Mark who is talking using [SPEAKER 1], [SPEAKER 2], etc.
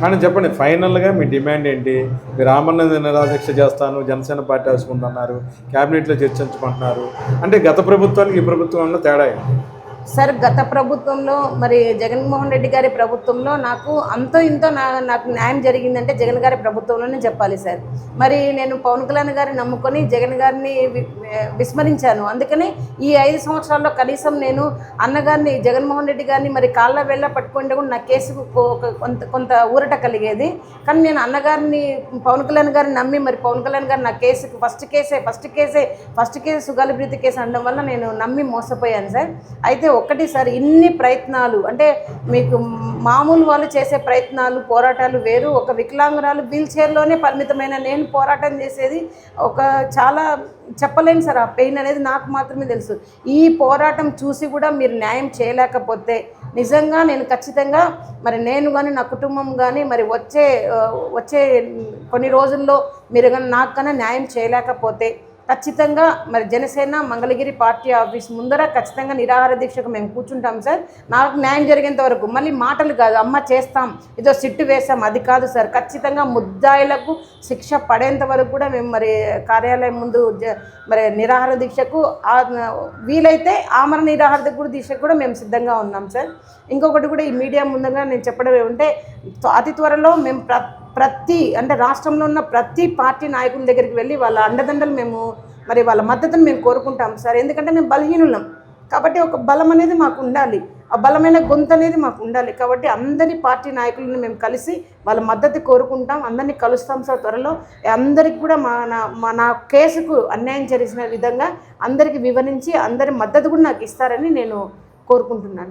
[SPEAKER 1] కానీ చెప్పండి ఫైనల్గా మీ డిమాండ్ ఏంటి? మీరు రామన్న నిరాదీక్ష చేస్తాను జనసేన పార్టీ వేసుకుంటున్నారు క్యాబినెట్లో చర్చించుకుంటున్నారు అంటే గత ప్రభుత్వానికి ఈ ప్రభుత్వంలో తేడా ఏంటి?
[SPEAKER 2] సార్ గత ప్రభుత్వంలో మరి జగన్మోహన్ రెడ్డి గారి ప్రభుత్వంలో నాకు అంతో ఇంతో నా నాకు న్యాయం జరిగిందంటే జగన్ గారి ప్రభుత్వంలోనే చెప్పాలి సార్. మరి నేను పవన్ కళ్యాణ్ గారిని నమ్ముకొని జగన్ గారిని విస్మరించాను. అందుకని ఈ ఐదు సంవత్సరాల్లో కనీసం నేను అన్నగారిని జగన్మోహన్ రెడ్డి గారిని మరి కాళ్ళ వేళ్ళ పట్టుకుంటే కూడా నా కేసుకు కొంత కొంత ఊరట కలిగేది. కానీ నేను అన్నగారిని పవన్ కళ్యాణ్ గారిని నమ్మి మరి పవన్ కళ్యాణ్ గారు నా కేసుకు ఫస్ట్ కేసే ఫస్ట్ కేసే first case Sugali Preethi case అనడం వల్ల నేను నమ్మి మోసపోయాను సార్. అయితే ఒక్కటిసారి ఇన్ని ప్రయత్నాలు అంటే మీకు మామూలు వాళ్ళు చేసే ప్రయత్నాలు పోరాటాలు వేరు. ఒక వికలాంగురాలు వీల్ చైర్లోనే పరిమితమైన నేను పోరాటం చేసేది ఒక చాలా చెప్పలేను సార్. ఆ పెయిన్ అనేది నాకు మాత్రమే తెలుసు. ఈ పోరాటం చూసి కూడా మీరు న్యాయం చేయలేకపోతే నిజంగా నేను ఖచ్చితంగా మరి నేను కానీ నా కుటుంబం కానీ మరి వచ్చే వచ్చే కొన్ని రోజుల్లో మీరు కానీ నాకు కన్నా న్యాయం చేయలేకపోతే ఖచ్చితంగా మరి జనసేన మంగళగిరి పార్టీ ఆఫీస్ ముందర ఖచ్చితంగా నిరాహార దీక్షకు మేము కూర్చుంటాం సార్. నాకు న్యాయం జరిగేంత వరకు మళ్ళీ మాటలు కాదు అమ్మ చేస్తాం ఏదో సిట్టు వేస్తాం అది కాదు సార్. ఖచ్చితంగా ముద్దాయిలకు శిక్ష పడేంత వరకు కూడా మేము మరి కార్యాలయం ముందు జ- మరి నిరాహార దీక్షకు వీలైతే ఆమర నిరాహార దీక్షకు కూడా మేము సిద్ధంగా ఉన్నాం సార్. ఇంకొకటి కూడా ఈ మీడియా ముందుగా నేను చెప్పడం ఏమంటే అతి త్వరలో మేము ప్ర ప్రతి అంటే రాష్ట్రంలో ఉన్న ప్రతి పార్టీ నాయకుల దగ్గరికి వెళ్ళి వాళ్ళ అండదండలు మేము మరి వాళ్ళ మద్దతును మేము కోరుకుంటాం సార్. ఎందుకంటే మేము బలహీనులం. కాబట్టి ఒక బలం అనేది మాకు ఉండాలి. ఆ బలమైన గొంతు అనేది మాకు ఉండాలి. కాబట్టి అందరి పార్టీ నాయకులను మేము కలిసి వాళ్ళ మద్దతు కోరుకుంటాం. అందరినీ కలుస్తాం సార్ త్వరలో. అందరికి కూడా మా నా మా నా కేసుకు అన్యాయం చేసిన విధంగా అందరికి వివరించి అందరి మద్దతు కూడా నాకు ఇస్తారని నేను కోరుకుంటున్నాను